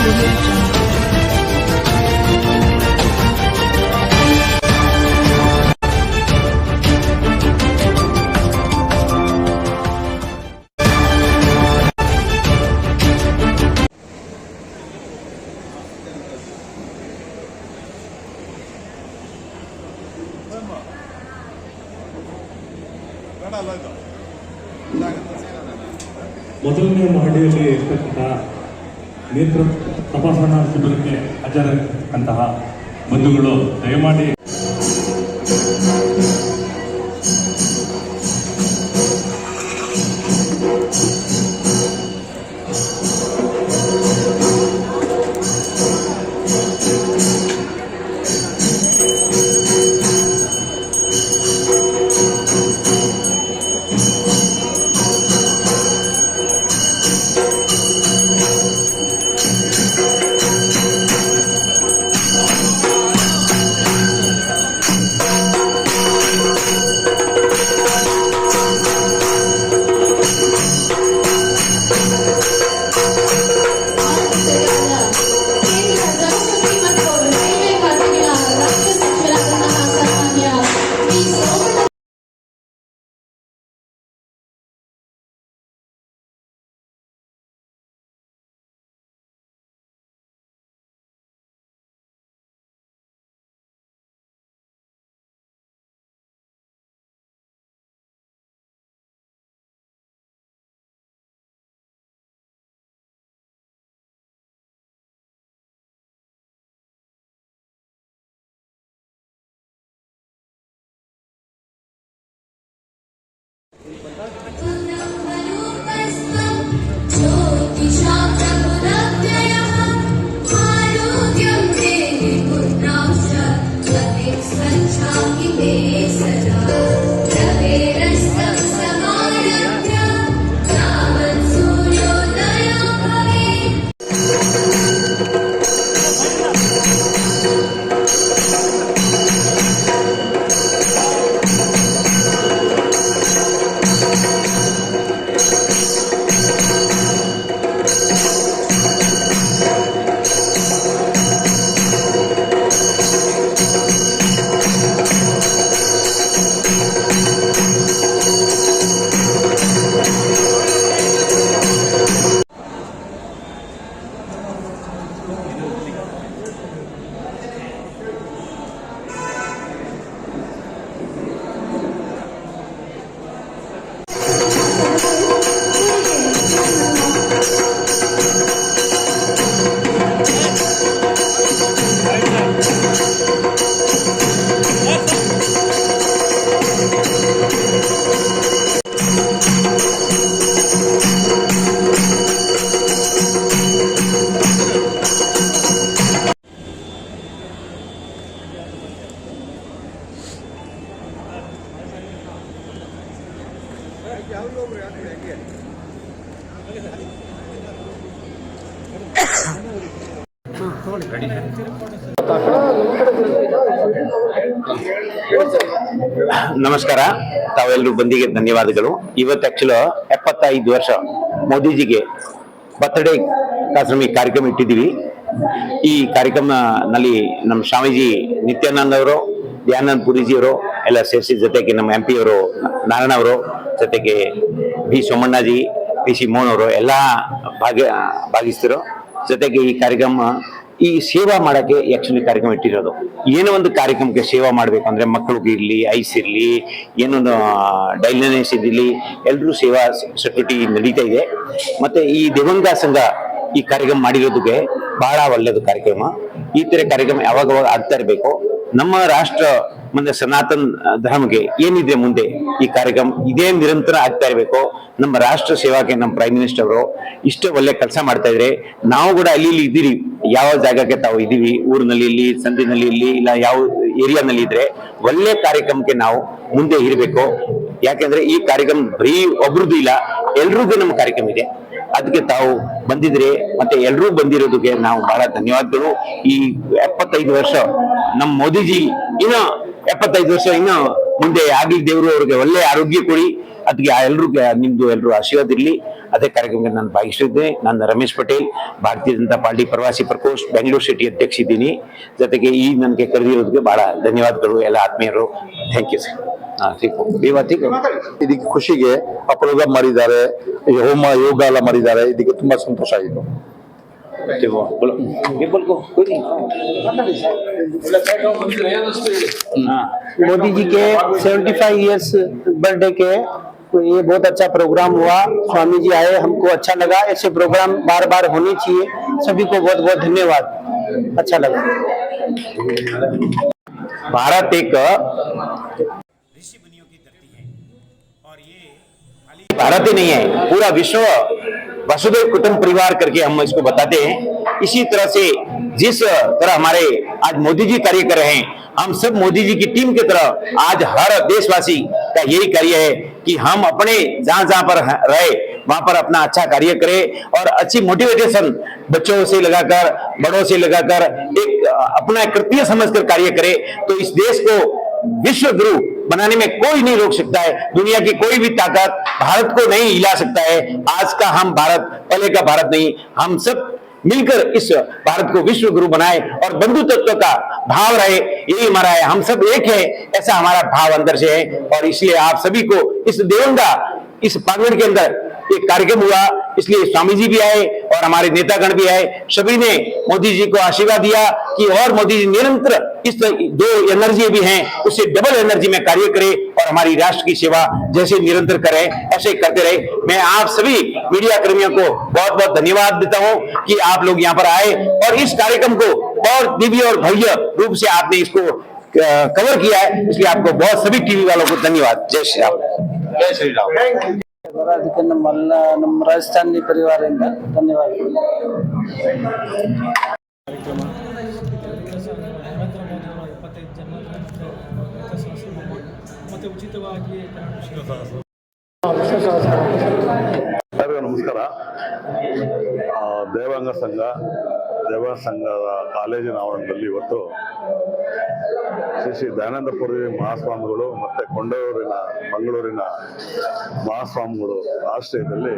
audio jungle. ಮೊದಲನೇ ಮಹಡಿಯಲ್ಲಿ ಇರ್ತಕ್ಕಂಥ ನೇತ್ರ ತಪಾಸಣಾ ಶಿಬಿರಕ್ಕೆ ಹಾಜರಾಗಿರ್ತಕ್ಕಂತಹ ಬಂಧುಗಳು ದಯಮಾಡಿ ನಮಸ್ಕಾರ. ತಾವೆಲ್ಲರೂ ಬಂದಿಗೆ ಧನ್ಯವಾದಗಳು. ಇವತ್ತು ಆಕ್ಚುಲಿ ಎಪ್ಪತ್ತೈದು ವರ್ಷ ಮೋದಿಜಿಗೆ ಬರ್ತ್ಡೇ ಕಾಶ್ರಮಿ ಕಾರ್ಯಕ್ರಮ ಇಟ್ಟಿದ್ದೀವಿ. ಈ ಕಾರ್ಯಕ್ರಮನಲ್ಲಿ ನಮ್ಮ ಸ್ವಾಮೀಜಿ ನಿತ್ಯಾನಂದ್ ಅವರು, ದಯಾನಂದ್ ಪುರಿಜಿಯವರು ಎಲ್ಲ ಸೇರಿಸಿ ಜೊತೆಗೆ ನಮ್ಮ ಎಂ ಪಿ ಅವರು ನಾರಾಯಣ ಅವರು, ಜೊತೆಗೆ ಬಿ ಸೋಮಣ್ಣಾಜಿ ಪಿ ಸಿ ಮೋಹನ್ ಅವರು ಎಲ್ಲ ಭಾಗ ಭಾಗಿಸ್ತಿರೋ ಜೊತೆಗೆ ಈ ಕಾರ್ಯಕ್ರಮ ಈ ಸೇವಾ ಮಾಡಕ್ಕೆ ಆಕ್ಚುಲಿ ಕಾರ್ಯಕ್ರಮ ಇಟ್ಟಿರೋದು. ಏನೋ ಒಂದು ಕಾರ್ಯಕ್ರಮಕ್ಕೆ ಸೇವಾ ಮಾಡಬೇಕು ಅಂದ್ರೆ ಮಕ್ಕಳಿಗೆ ಇರ್ಲಿ, ಐಸ್ ಇರಲಿ ಏನೊಂದು ಡೈಲಿನೆಸ್ ಇರಲಿ ಎಲ್ಲರೂ ಸೇವಾ ಸೆಕ್ಯೂರಿಟಿ ನಡೀತಾ ಇದೆ. ಮತ್ತೆ ಈ ದಿವಂಗ ಸಂಘ ಈ ಕಾರ್ಯಕ್ರಮ ಮಾಡಿರೋದಕ್ಕೆ ಬಹಳ ಒಳ್ಳೆಯದು ಕಾರ್ಯಕ್ರಮ. ಈ ತರ ಕಾರ್ಯಕ್ರಮ ಯಾವಾಗವಾಗ ಆಗ್ತಾ ಇರಬೇಕು. ನಮ್ಮ ರಾಷ್ಟ್ರ ಮುಂದೆ ಸನಾತನ್ ಧರ್ಮಕ್ಕೆ ಏನಿದೆ ಮುಂದೆ ಈ ಕಾರ್ಯಕ್ರಮ ಇದೇ ನಿರಂತರ ಆಗ್ತಾ ಇರಬೇಕು. ನಮ್ಮ ರಾಷ್ಟ್ರ ಸೇವಾಗೆ ನಮ್ಮ ಪ್ರೈಮ್ ಮಿನಿಸ್ಟರ್ ಅವರು ಇಷ್ಟು ಒಳ್ಳೆ ಕೆಲಸ ಮಾಡ್ತಾ ಇದ್ರೆ ನಾವು ಕೂಡ ಅಲ್ಲಿ ಇಲ್ಲಿ ಇದ್ದೀರಿ. ಯಾವ ಜಾಗಕ್ಕೆ ತಾವು ಇದ್ದೀವಿ? ಊರಿನಲ್ಲಿ ಇಲ್ಲಿ, ಸಂದಿನಲ್ಲಿ ಇಲ್ಲಿ, ಇಲ್ಲ ಯಾವ ಏರಿಯಾನಲ್ಲಿ ಇದ್ರೆ ಒಳ್ಳೆ ಕಾರ್ಯಕ್ರಮಕ್ಕೆ ನಾವು ಮುಂದೆ ಇರಬೇಕು. ಯಾಕೆಂದ್ರೆ ಈ ಕಾರ್ಯಕ್ರಮ ಬರೀ ಒಬ್ರದ್ದು ಇಲ್ಲ, ಎಲ್ರಿಗೂ ನಮ್ಮ ಕಾರ್ಯಕ್ರಮ ಇದೆ. ಅದಕ್ಕೆ ತಾವು ಬಂದಿದ್ರೆ ಮತ್ತೆ ಎಲ್ಲರೂ ಬಂದಿರೋದಕ್ಕೆ ನಾವು ಬಹಳ ಧನ್ಯವಾದಗಳು. ಈ ಎಪ್ಪತ್ತೈದು ವರ್ಷ ನಮ್ಮ ಮೋದಿಜಿ ಇನ್ನು ಎಪ್ಪತ್ತೈದು ವರ್ಷ ಇನ್ನು ಮುಂದೆ ಆಗ್ಲಿ ದೇವರು ಅವ್ರಿಗೆ ಒಳ್ಳೆ ಆರೋಗ್ಯ ಕೊಡಿ. ಅದಕ್ಕೆ ಎಲ್ಲರೂ ನಿಮ್ದು ಎಲ್ಲರೂ ಆಶೀರ್ವಾದ ಇರಲಿ. ಅದೇ ಕಾರ್ಯಕ್ರಮಕ್ಕೆ ನಾನು ಭಾಗಿಸಿದ್ದೆ ನಾನು ರಮೇಶ್ ಪಟೇಲ್, ಭಾರತೀಯ ಜನತಾ ಪಾರ್ಟಿ ಪ್ರವಾಸಿ ಪ್ರಕೋಷ್ಠ ಬೆಂಗಳೂರು ಸಿಟಿ ಅಧ್ಯಕ್ಷ ಇದ್ದೀನಿ. ಜೊತೆಗೆ ಈ ನನಗೆ ಕರೆದಿರೋದಕ್ಕೆ ಬಹಳ ಧನ್ಯವಾದಗಳು ಎಲ್ಲ ಆತ್ಮೀಯರು. ಥ್ಯಾಂಕ್ ಯು ಸರ್ ಇದಕ್ಕೆ ಖುಷಿಗೆ ಆ ಮಾಡಿದ್ದಾರೆ. ಹೋಮ ಯೋಗ ಎಲ್ಲ ಮಾಡಿದ್ದಾರೆ. ಇದಕ್ಕೆ ತುಂಬಾ ಸಂತೋಷ ಆಯಿತು मोदी जी के 75 इयर्स बर्थडे के ये बहुत अच्छा प्रोग्राम हुआ। स्वामी जी आए हमको अच्छा लगा। ऐसे प्रोग्राम बार बार होने चाहिए। सभी को बहुत बहुत धन्यवाद। अच्छा लगा। भारत एक भारत ही नहीं है पूरा विश्व वसुदेव कुटुंब परिवार करके हम इसको बताते हैं। इसी तरह से जिस तरह हमारे आज मोदी जी कार्य कर रहे हैं, हम सब मोदी जी की टीम की तरह आज हर देशवासी का यही कार्य है कि हम अपने जहाँ जहाँ पर रहे, वहाँ पर अपना अच्छा कार्य करें और अच्छी मोटिवेशन बच्चों से लगाकर, बड़ों से लगाकर एक, अपना कृत्य समझकर कार्य करें। तो इस देश को विश्व गुरु बनाने में कोई नहीं रोक सकता है। दुनिया की कोई भी ताकत भारत को नहीं हिला सकता है। आज का हम भारत, पहले का भारत नहीं। हम सब मिलकर इस भारत को विश्व गुरु बनाए और बंधु तत्व का भाव रहे। यही हमारा है। हम सब एक है, ऐसा हमारा भाव अंदर से है। और इसलिए आप सभी को इस देवंगा, इस प्रांगण के अंदर एक कार्यक्रम हुआ इसलिए स्वामी जी भी आए और हमारे नेतागण भी आए। सभी ने मोदी जी को आशीर्वाद दिया कि और मोदी जी निरंतर इस दो एनर्जी भी हैं उससे डबल एनर्जी में कार्य करें और हमारी राष्ट्र की सेवा जैसे निरंतर करें ऐसे करते रहे। मैं आप सभी मीडिया कर्मियों को बहुत बहुत धन्यवाद देता हूँ कि आप लोग यहाँ पर आए और इस कार्यक्रम को और दिव्य और भव्य रूप से आपने इसको कवर किया है। इसलिए आपको बहुत सभी टीवी वालों को धन्यवाद। जय श्री राम। जय श्री राम। ಅದಕ್ಕೆ ನಮ್ಮೆಲ್ಲ ನಮ್ಮ ರಾಜಸ್ಥಾನಿ ಪರಿವಾರದಿಂದ ಧನ್ಯವಾದಗಳು. ಎಲ್ಲರಿಗೂ ನಮಸ್ಕಾರ. ದೇವಾಂಗ ಸಂಘ ದೇವ ಸಂಘದ ಕಾಲೇಜಿನ ಆವರಣದಲ್ಲಿ ಇವತ್ತು ಶ್ರೀ ಶ್ರೀ ದಯಾನಂದಪುರಿ ಮಹಾಸ್ವಾಮಿಗಳು ಮತ್ತು ಕೊಂಡೂರಿನ ಮಂಗಳೂರಿನ ಮಹಾಸ್ವಾಮಿಗಳು ಆಶ್ರಯದಲ್ಲಿ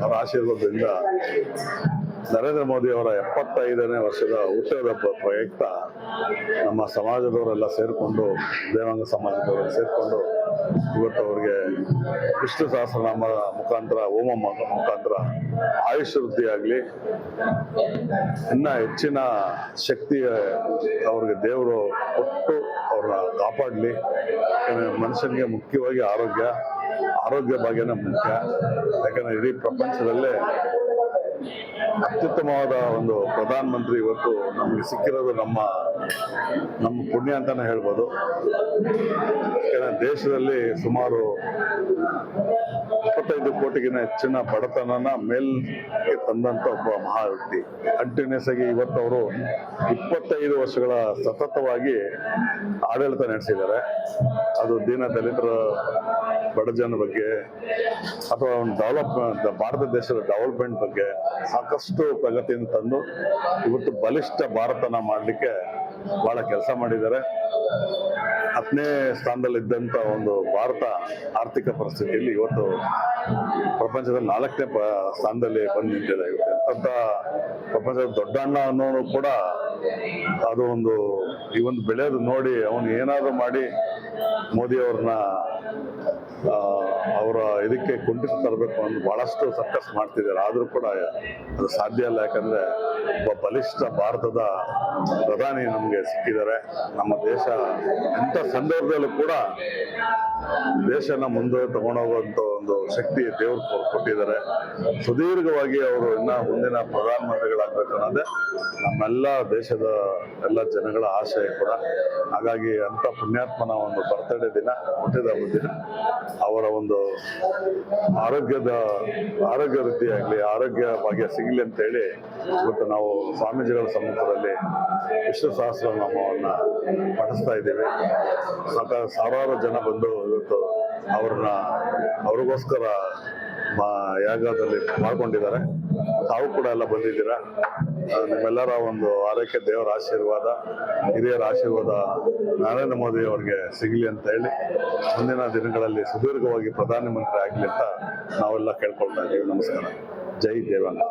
ಅವರ ಆಶೀರ್ವಾದದಿಂದ ನರೇಂದ್ರ ಮೋದಿ ಅವರ ಎಪ್ಪತ್ತೈದನೇ ವರ್ಷದ ಹುಟ್ಟುಹಬ್ಬ ಪ್ರಯುಕ್ತ ನಮ್ಮ ಸಮಾಜದವರೆಲ್ಲ ಸೇರಿಕೊಂಡು, ದೇವಾಂಗ ಸಮಾಜದವರೆಲ್ಲ ಸೇರಿಕೊಂಡು ಇವತ್ತು ಅವರಿಗೆ ವಿಷ್ಣು ಸಹಸ್ರನಾಮ ಮುಖಾಂತರ, ಹೋಮ ಮುಖಾಂತರ ಆಯುಷ್ ವೃದ್ಧಿಯಾಗಲಿ ಇನ್ನ ಹೆಚ್ಚಿನ ಶಕ್ತಿ ಅವ್ರಿಗೆ ದೇವರು ಕೊಟ್ಟು ಅವ್ರನ್ನ ಕಾಪಾಡಲಿ. ಮನುಷ್ಯನಿಗೆ ಮುಖ್ಯವಾಗಿ ಆರೋಗ್ಯ ಆರೋಗ್ಯ ಭಾಗ್ಯನೇ ಮುಖ್ಯ. ಯಾಕಂದ್ರೆ ಇಡೀ ಪ್ರಪಂಚದಲ್ಲೇ ಅತ್ಯುತ್ತಮವಾದ ಒಂದು ಪ್ರಧಾನ ಮಂತ್ರಿ ಇವತ್ತು ನಮಗೆ ಸಿಕ್ಕಿರೋದು ನಮ್ಮ ನಮ್ಮ ಪುಣ್ಯ ಅಂತಾನೆ ಹೇಳ್ಬೋದು. ದೇಶದಲ್ಲಿ ಸುಮಾರು ಇಪ್ಪತ್ತೈದು ಕೋಟಿಗಿನ ಹೆಚ್ಚಿನ ಬಡತನನ ಮೇಲ್ಗೆ ತಂದಂತ ಒಬ್ಬ ಮಹಾ ವ್ಯಕ್ತಿ. ಕಂಟಿನ್ಯೂಸ್ ಆಗಿ ಇವತ್ತು ಅವರು ಇಪ್ಪತ್ತೈದು ವರ್ಷಗಳ ಸತತವಾಗಿ ಆಡಳಿತ ನಡೆಸಿದ್ದಾರೆ. ಅದು ದೀನ ದಲಿತರ ಬಡ ಜನ ಬಗ್ಗೆ ಅಥವಾ ಒಂದು ಡೆವಲಪ್ಮೆಂಟ್ ಭಾರತ ದೇಶದ ಡೆವಲಪ್ಮೆಂಟ್ ಬಗ್ಗೆ ಸಾಕಷ್ಟು ಪ್ರಗತಿಯನ್ನು ತಂದು ಇವತ್ತು ಬಲಿಷ್ಠ ಭಾರತನ ಮಾಡಲಿಕ್ಕೆ ಬಹಳ ಕೆಲಸ ಮಾಡಿದ್ದಾರೆ. ಹತ್ತನೇ ಸ್ಥಾನದಲ್ಲಿದ್ದಂಥ ಒಂದು ಭಾರತ ಆರ್ಥಿಕ ಪರಿಸ್ಥಿತಿಯಲ್ಲಿ ಇವತ್ತು ಪ್ರಪಂಚದಲ್ಲಿ ನಾಲ್ಕನೇ ಸ್ಥಾನದಲ್ಲಿ ಬಂದು ನಿಂತಿದೆ ಇವತ್ತು. ಪ್ರಪಂಚದ ದೊಡ್ಡ ಅಣ್ಣ ಅನ್ನೋನು ಕೂಡ ಅದು ಒಂದು ಈ ಒಂದು ಬೆಳೆಯೋದು ನೋಡಿ ಅವನು ಏನಾದರೂ ಮಾಡಿ ಮೋದಿ ಅವ್ರನ್ನ ಅವರ ಇದಕ್ಕೆ ಕುಂಠಿತ ತರಬೇಕು ಅಂತ ಬಹಳಷ್ಟು ಸರ್ಕಸ್ ಮಾಡ್ತಿದ್ದಾರೆ. ಆದರೂ ಕೂಡ ಅದು ಸಾಧ್ಯ ಇಲ್ಲ. ಯಾಕಂದ್ರೆ ಒಬ್ಬ ಬಲಿಷ್ಠ ಭಾರತದ ಪ್ರಧಾನಿ ನಮಗೆ ಸಿಕ್ಕಿದ್ದಾರೆ. ನಮ್ಮ ದೇಶ ಎಂಥ ಸಂದರ್ಭದಲ್ಲೂ ಕೂಡ ದೇಶನ ಮುಂದೆ ತಗೊಂಡೋಗುವಂತ ಒಂದು ಶಕ್ತಿ ದೇವರು ಕೊಟ್ಟಿದ್ದಾರೆ. ಸುದೀರ್ಘವಾಗಿ ಅವರು ಇನ್ನ ಮುಂದಿನ ಪ್ರಧಾನಮಂತ್ರಿಗಳಾಗಬೇಕು ಅನ್ನೋದೇ ನಮ್ಮೆಲ್ಲ ದೇಶದ ಎಲ್ಲ ಜನಗಳ ಆಶಯ ಕೂಡ. ಹಾಗಾಗಿ ಅಂತ ಪುಣ್ಯಾತ್ಮನ ಒಂದು ಬರ್ತಡೇ ದಿನ ಹುಟ್ಟಿದ ದಿನ ಅವರ ಒಂದು ಆರೋಗ್ಯದ, ಆರೋಗ್ಯ ವೃದ್ಧಿಯಾಗಲಿ ಆರೋಗ್ಯ ಭಾಗ್ಯ ಸಿಗಲಿ ಅಂತ ಹೇಳಿ ಇವತ್ತು ನಾವು ಸ್ವಾಮೀಜಿಗಳ ಸಮ್ಮುಖದಲ್ಲಿ ವಿಷ್ಣು ಸಹಸ್ರನಾಮವನ್ನು ಪಠಿಸ್ತಾ ಇದ್ದೀವಿ. ಸಾವಿರಾರು ಜನ ಬಂದು ಇವತ್ತು ಅವ್ರನ್ನ, ಅವ್ರಿಗೋಸ್ಕರ ಯಾಗದಲ್ಲಿ ಮಾಡ್ಕೊಂಡಿದ್ದಾರೆ ತಾವು ಕೂಡ ಎಲ್ಲ ಬಂದಿದ್ದೀರಾ? ನಿಮ್ಮೆಲ್ಲರ ಒಂದು ಆರೋಗ್ಯ ದೇವರ ಆಶೀರ್ವಾದ, ಹಿರಿಯರ ಆಶೀರ್ವಾದ ನರೇಂದ್ರ ಮೋದಿ ಅವರಿಗೆ ಸಿಗಲಿ ಅಂತ ಹೇಳಿ ಮುಂದಿನ ದಿನಗಳಲ್ಲಿ ಸುದೀರ್ಘವಾಗಿ ಪ್ರಧಾನಮಂತ್ರಿ ಆಗಲಿ ಅಂತ ನಾವೆಲ್ಲ ಕೇಳ್ಕೊಳ್ತಾ ಇದ್ದೀವಿ. ನಮಸ್ಕಾರ. ಜೈ ದೇವಾಂಗ.